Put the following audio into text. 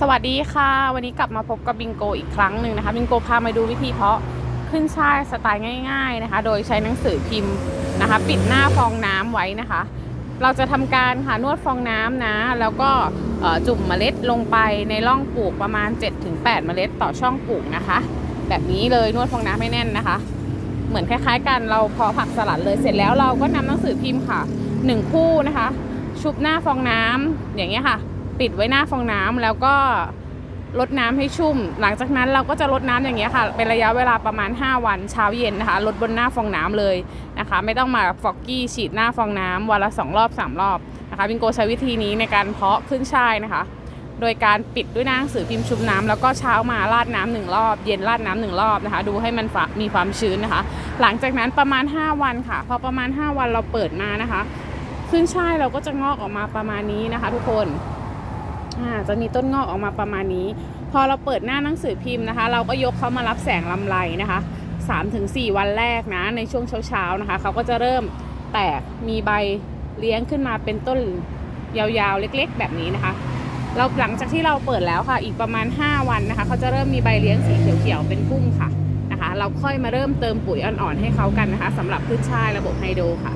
สวัสดีค่ะ วันนี้กลับมาพบกับบิงโกอีกครั้งหนึ่งนะคะบิงโกพามาดูวิธีเพาะขึ้นช่ายสไตล์ง่าย ๆนะคะ โดยใช้หนังสือพิมพ์นะคะ ปิดหน้าฟองน้ำไว้นะคะ เราจะทำการค่ะนวดฟองน้ำนะ แล้วก็จุ่มเมล็ดลงไปในร่องปลูกประมาณ 7-8 เมล็ดต่อช่องปลูกนะคะ แบบนี้เลยนวดฟองน้ำให้แน่นนะคะ เหมือนคล้ายๆ กันเราพาะผักสลัดเลยเสร็จแล้วเราก็นำหนังสือพิมพ์ค่ะหนึ่งคู่นะคะ ชุบหน้าฟองน้ำอย่างเงี้ยค่ะ ปิดไว้หน้าฟองน้ำแล้วก็ลดน้ำให้ชุ่ม หลังจากนั้นเราก็จะลดน้ำอย่างเงี้ยค่ะ เป็นระยะเวลาประมาณ 5 วันเช้าเย็นนะคะลดบนหน้าฟองน้ำเลยนะคะ ไม่ต้องมาฟอกกี้ฉีดหน้าฟองน้ำวันละ 2 รอบ 3 รอบนะคะบิงโกใช้วิธีนี้ในการเพาะขึ้นช่ายนะคะ โดยการปิดด้วยหน้าหนังสือพิมพ์ชุบน้ำแล้วก็เช้ามาราดน้ำหนึ่งรอบ เย็นราดน้ำหนึ่งรอบนะคะ ดูให้มันมีความชื้นนะคะ หลังจากนั้นประมาณ 5 วันค่ะ พอประมาณ 5 วันเราเปิดมานะคะ ขึ้นช่ายเราก็จะงอกออกมาประมาณนี้นะคะ ทุกคน จะมีต้นงอกออกมาประมาณนี้ พอเราเปิดหน้าหนังสือพิมพ์นะคะ เราก็ยกเขามารับแสงลำไรนะคะ 3-4 วันแรกนะในช่วงเช้าๆนะคะเขาก็จะเริ่มแตกมีใบเลี้ยงขึ้นมาเป็นต้นยาวๆเล็กๆ แบบนี้นะคะ เราหลังจากที่เราเปิดแล้วค่ะ อีกประมาณ 5 วันนะคะเขาจะเริ่มมีใบเลี้ยงสีเขียวๆเป็นพุ่มค่ะนะคะ เราค่อยมาเริ่มเติมปุ๋ยอ่อนๆให้เขากันนะคะสำหรับพืชชายระบบไฮโดรค่ะ